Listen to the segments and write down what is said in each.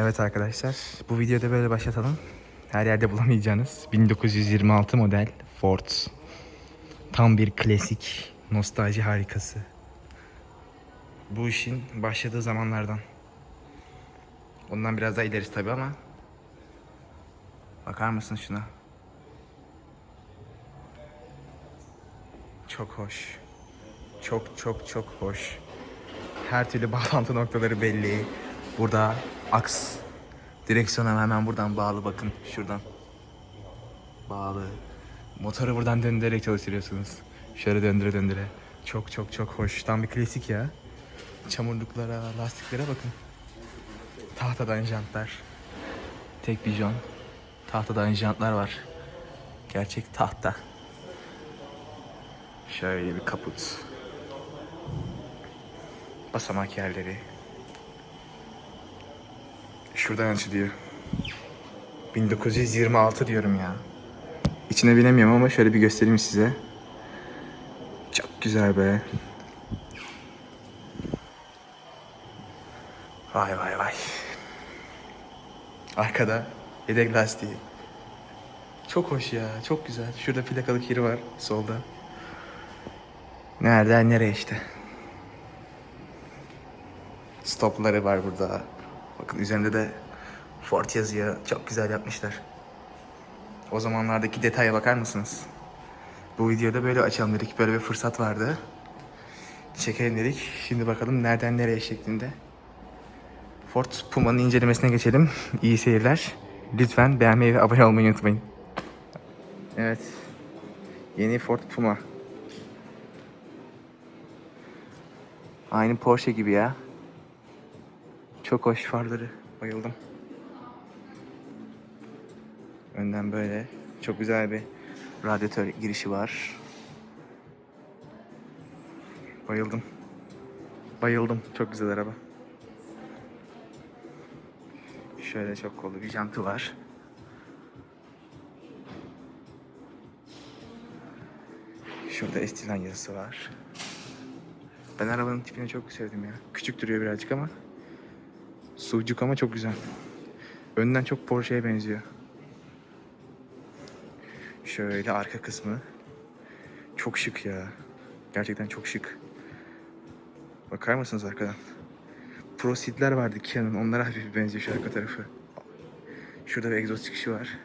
Evet arkadaşlar bu videoda böyle başlatalım. Her yerde bulamayacağınız 1926 model Ford. Tam bir klasik nostalji harikası. Bu işin başladığı zamanlardan. Ondan biraz daha ileriz tabi ama. Bakar mısın şuna? Çok hoş. Çok çok çok hoş. Her türlü bağlantı noktaları belli. Burada aks. Direksiyona hemen buradan bağlı bakın şuradan. Bağlı. Motoru buradan döndürerek çalıştırıyorsunuz. Şöyle döndüre döndüre. Çok çok çok hoş. Tam bir klasik ya. Çamurluklara, lastiklere bakın. Tahtadan jantlar. Tek bir jant. Tahtadan jantlar var. Gerçek tahta. Şöyle bir kaput. Basamak yerleri. Şuradan açılıyor. 1926 diyorum ya. İçine binemiyorum ama şöyle bir göstereyim size. Çok güzel be. Vay vay vay. Arkada yedek lastiği. Çok hoş ya, çok güzel. Şurada plakalık yeri var solda. Nereden nereye işte. Stopları var burada. Bakın üzerinde de Ford yazıyor. Çok güzel yapmışlar. O zamanlardaki detaya bakar mısınız? Bu videoda böyle açalım dedik. Böyle bir fırsat vardı. Çekelim dedik. Şimdi bakalım nereden nereye şeklinde. Ford Puma'nın incelemesine geçelim. İyi seyirler. Lütfen beğenmeyi ve abone olmayı unutmayın. Evet. Yeni Ford Puma. Aynı Porsche gibi ya. Çok hoş farları. Bayıldım. Önden böyle çok güzel bir radyatör girişi var. Bayıldım. Bayıldım. Çok güzel araba. Şöyle çok kollu bir jantı var. Şurada Estilan yazısı var. Ben arabanın tipini çok sevdim ya. Küçük duruyor birazcık ama. Sucuk ama çok güzel. Önden çok Porsche'ye benziyor. Şöyle arka kısmı. Çok şık ya. Gerçekten çok şık. Bakar mısınız arkadan? Pro Seat'ler vardı Kia'nın. Onlara hafif benziyor şu arka tarafı. Şurada bir egzoz çıkışı var.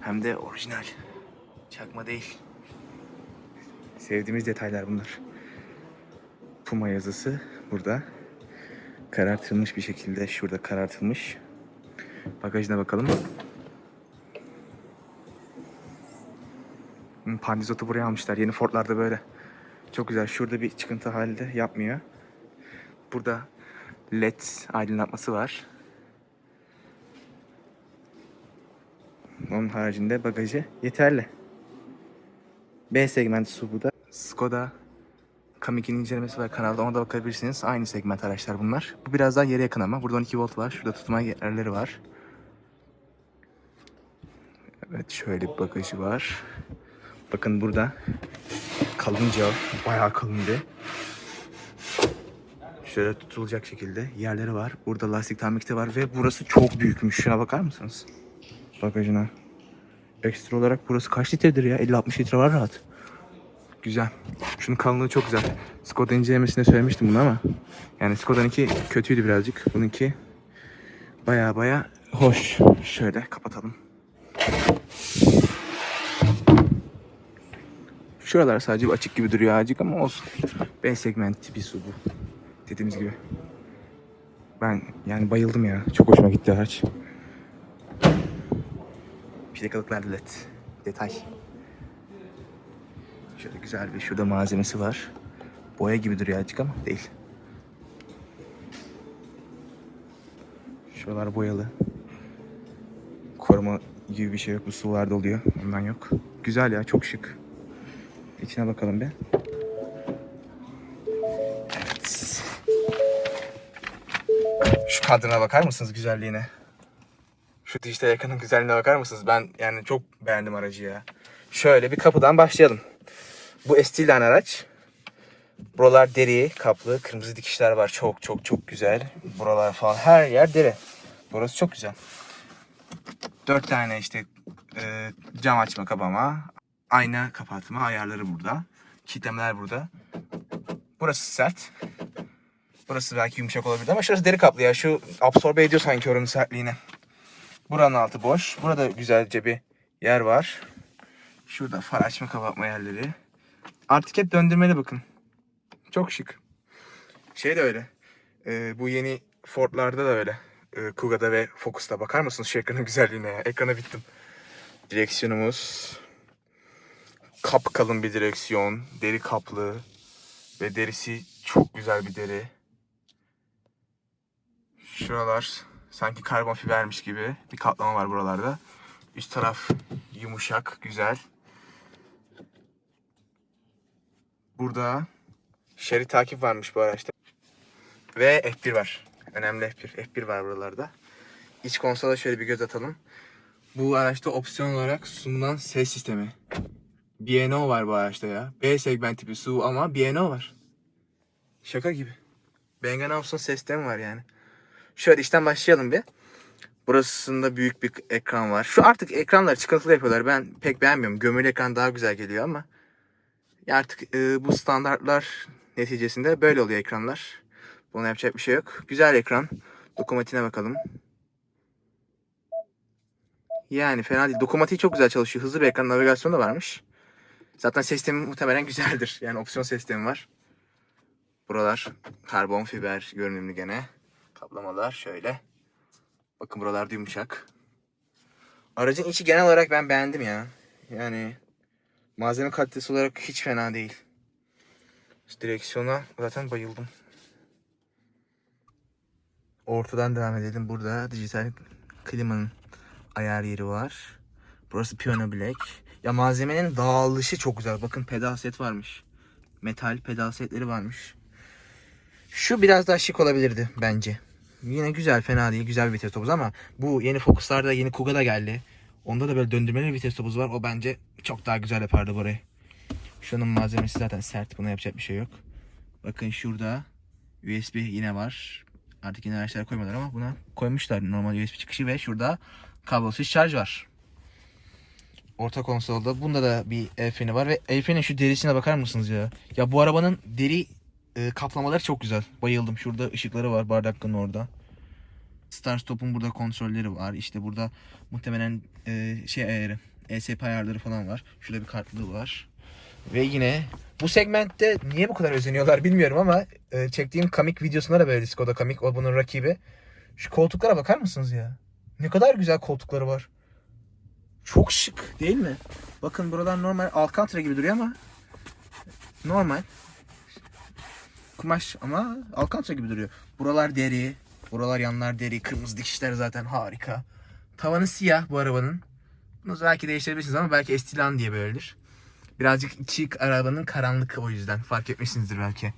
Hem de orijinal. Çakma değil. Sevdiğimiz detaylar bunlar. Puma yazısı burada. Karartılmış bir şekilde şurada karartılmış. Bagajına bakalım. Hmm, Pandizotu buraya almışlar. Yeni Ford'larda böyle. Çok güzel. Şurada bir çıkıntı halde yapmıyor. Burada LED aydınlatması var. Onun haricinde bagajı yeterli. B segmenti su bu da. Skoda Kamiki'nin incelemesi var kanalda ona da bakabilirsiniz. Aynı segment araçlar bunlar. Bu biraz daha yere yakın ama. Burada 12 volt var. Şurada tutma yerleri var. Evet şöyle bir bagajı var. Bakın burada kalınca bayağı kalındı. Şöyle tutulacak şekilde yerleri var. Burada lastik tamikte var ve burası çok büyükmüş. Şuna bakar mısınız? Bagajına. Ekstra olarak burası kaç litredir ya? 50-60 litre var rahat. Güzel. Şunun kalınlığı çok güzel. Skoda incelemesinde söylemiştim bunu ama yani Skoda'nınki kötüydü birazcık. Bununki baya baya hoş. Şöyle kapatalım. Şuralar sadece açık gibi duruyor azıcık ama olsun. B segment bir su bu. Dediğimiz gibi. Ben yani bayıldım ya. Çok hoşuma gitti araç. Plakalıklar led. Detay. Şöyle güzel bir şurada malzemesi var. Boya gibi duruyor azıcık ama değil. Şuralar boyalı. Koruma gibi bir şey yok. Bu sularda oluyor. Ondan yok. Güzel ya çok şık. İçine bakalım bir. Şu kadına bakar mısınız güzelliğine? Şu dijital ekranın güzelliğine bakar mısınız? Ben yani çok beğendim aracı ya. Şöyle bir kapıdan başlayalım. Bu Estilan araç. Buralar deri kaplı. Kırmızı dikişler var. Çok çok çok güzel. Buralar falan her yer deri. Burası çok güzel. Dört tane işte e, cam açma kapama, ayna kapatma ayarları burada. Kilitlemeler burada. Burası sert. Burası belki yumuşak olabilir ama şurası deri kaplı ya. Şu absorbe ediyor sanki oranın sertliğini. Buranın altı boş. Burada güzelce bir yer var. Şurada far açma kapatma yerleri. Artık hep döndürmeli bakın. Çok şık. Şey de öyle. Ee, bu yeni Ford'larda da öyle. Ee, Kuga'da ve Focus'ta bakar mısınız şu ekranın güzelliğine ya? Ekrana bittim. Direksiyonumuz kap kalın bir direksiyon. Deri kaplı. Ve derisi çok güzel bir deri. Şuralar sanki karbon fibermiş gibi bir kaplama var buralarda. Üst taraf yumuşak, güzel. Burada şerit takip varmış bu araçta. Ve F1 var. Önemli F1. F1 var buralarda. İç konsola şöyle bir göz atalım. Bu araçta opsiyon olarak sunulan ses sistemi. B&O var bu araçta ya. B segmenti bir SUV ama B&O var. Şaka gibi. Bang Olufsen sistemi var yani. Şöyle işten başlayalım bir. Burasında büyük bir ekran var. Şu artık ekranları çıkıntılı yapıyorlar. Ben pek beğenmiyorum. Gömülü ekran daha güzel geliyor ama artık e, bu standartlar neticesinde böyle oluyor ekranlar. Buna yapacak bir şey yok. Güzel ekran. Dokumatiğine bakalım. Yani fena değil. Dokumatiği çok güzel çalışıyor. Hızlı bir ekran navigasyonu da varmış. Zaten sistemi muhtemelen güzeldir. Yani opsiyon sistemi var. Buralar karbon fiber görünümlü gene. Kaplamalar şöyle. Bakın buralarda yumuşak. Aracın içi genel olarak ben beğendim ya. Yani malzeme kalitesi olarak hiç fena değil. Direksiyona zaten bayıldım. Ortadan devam edelim. Burada dijital klimanın ayar yeri var. Burası Piano Black. Ya malzemenin dağılışı çok güzel. Bakın pedal set varmış. Metal pedal setleri varmış. Şu biraz daha şık olabilirdi bence. Yine güzel fena değil. Güzel bir topuzu ama bu yeni Focus'larda yeni Kuga'da geldi. Onda da böyle döndürmeli vites topuzu var. O bence çok daha güzel yapardı burayı. Şunun malzemesi zaten sert. Buna yapacak bir şey yok. Bakın şurada USB yine var. Artık yine araçlara koymadılar ama buna koymuşlar normal USB çıkışı ve şurada kablosuz şarj var. Orta konsolda bunda da bir el freni var ve el freni şu derisine bakar mısınız ya? Ya bu arabanın deri e, kaplamaları çok güzel. Bayıldım. Şurada ışıkları var bardakın orada. Start stop'un burada kontrolleri var. İşte burada muhtemelen e, şey ayarı, ESP ayarları falan var. Şurada bir kartlığı var. Ve yine bu segmentte niye bu kadar özeniyorlar bilmiyorum ama e, çektiğim komik videosunda da böyle Skoda komik o bunun rakibi. Şu koltuklara bakar mısınız ya? Ne kadar güzel koltukları var. Çok şık değil mi? Bakın buralar normal Alcantara gibi duruyor ama normal. Kumaş ama Alcantara gibi duruyor. Buralar deri, buralar yanlar deri, kırmızı dikişler zaten harika. Tavanı siyah bu arabanın. Bunu belki değiştirebilirsiniz ama belki estilan diye böyledir. Birazcık içi arabanın karanlık o yüzden fark etmişsinizdir belki.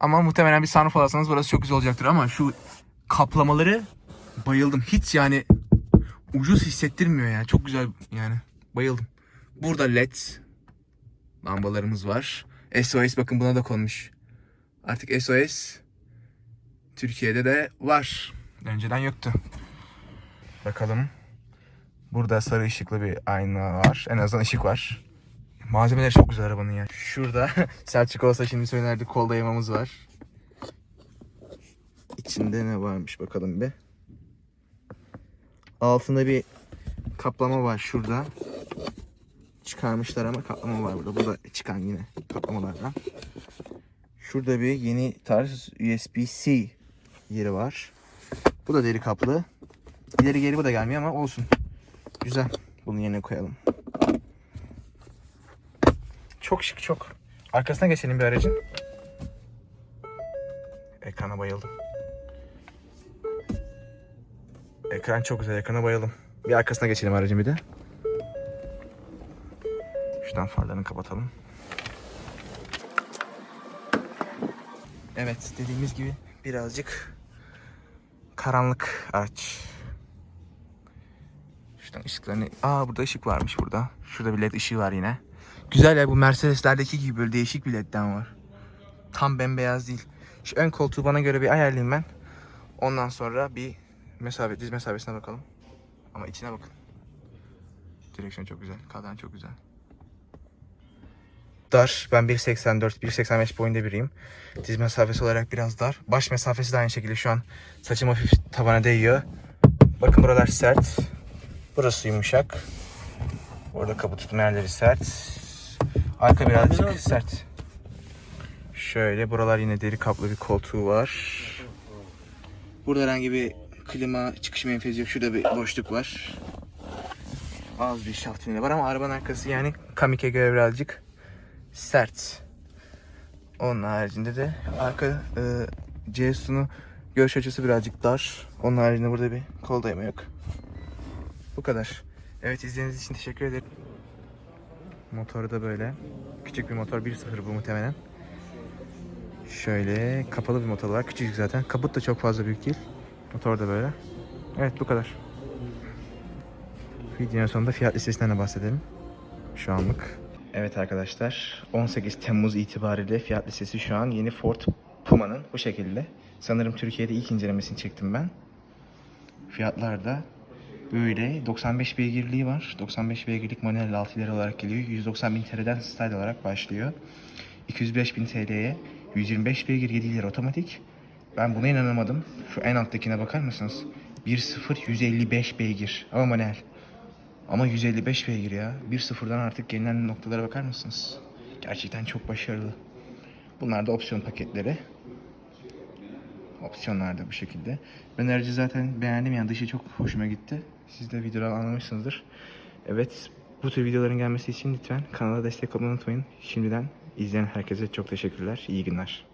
Ama muhtemelen bir sunroof alırsanız burası çok güzel olacaktır ama şu kaplamaları bayıldım. Hiç yani ucuz hissettirmiyor ya. Çok güzel yani. Bayıldım. Burada led lambalarımız var. SOS bakın buna da konmuş. Artık SOS Türkiye'de de var. Önceden yoktu. Bakalım. Burada sarı ışıklı bir ayna var. En azından ışık var. Malzemeleri çok güzel arabanın ya. Şurada Selçuk olsa şimdi söylerdi kol dayamamız var. İçinde ne varmış bakalım bir. Altında bir kaplama var şurada. Çıkarmışlar ama kaplama var burada. Bu da çıkan yine kaplamalardan. Şurada bir yeni tarz USB-C yeri var. Bu da deri kaplı. İleri geri bu da gelmiyor ama olsun. Güzel. Bunu yerine koyalım. Çok şık çok. Arkasına geçelim bir aracın. Ekrana bayıldım. Ekran çok güzel. Ekrana bayıldım. Bir arkasına geçelim aracın bir de. Şuradan farlarını kapatalım. Evet dediğimiz gibi birazcık karanlık araç. Şuradan ışıklarını... Aa burada ışık varmış burada. Şurada bir led ışığı var yine. Güzel ya bu Mercedes'lerdeki gibi böyle değişik bir ledden var. Tam bembeyaz değil. Şu ön koltuğu bana göre bir ayarlayayım ben. Ondan sonra bir mesafe, diz mesafesine bakalım. Ama içine bakın. Direksiyon çok güzel. Kadran çok güzel. Dar. Ben 1.84, 1.85 boyunda biriyim. Diz mesafesi olarak biraz dar. Baş mesafesi de aynı şekilde şu an saçım hafif tabana değiyor. Bakın buralar sert. Burası yumuşak. Orada kapı tutma yerleri sert. Arka birazcık sert. Şöyle buralar yine deri kaplı bir koltuğu var. Burada herhangi bir klima çıkış menfezi yok. Şurada bir boşluk var. Az bir şaft var ama arabanın arkası yani Kamik'e göre birazcık sert. Onun haricinde de arka e, CSU'nun görüş açısı birazcık dar. Onun haricinde burada bir kol dayama yok. Bu kadar. Evet izlediğiniz için teşekkür ederim. Motoru da böyle. Küçük bir motor 1.0 bu muhtemelen. Şöyle kapalı bir motor var. Küçücük zaten. Kaput da çok fazla büyük değil. Motor da böyle. Evet bu kadar. Videonun sonunda fiyat listesinden de bahsedelim. Şu anlık. Evet arkadaşlar 18 Temmuz itibariyle fiyat listesi şu an yeni Ford Puma'nın bu şekilde. Sanırım Türkiye'de ilk incelemesini çektim ben. Fiyatlar da böyle 95 beygirliği var. 95 beygirlik manuel 6 ileri olarak geliyor. 190 bin TL'den style olarak başlıyor. 205 bin TL'ye 125 beygir 7 ileri otomatik. Ben buna inanamadım. Şu en alttakine bakar mısınız? 1.0 155 beygir ama manuel. Ama 155 beygir ya. 1.0'dan artık gelinen noktalara bakar mısınız? Gerçekten çok başarılı. Bunlar da opsiyon paketleri. Opsiyonlar da bu şekilde. Ben aracı zaten beğendim yani dışı çok hoşuma gitti. Siz de videodan anlamışsınızdır. Evet bu tür videoların gelmesi için lütfen kanala destek olmayı unutmayın. Şimdiden izleyen herkese çok teşekkürler. İyi günler.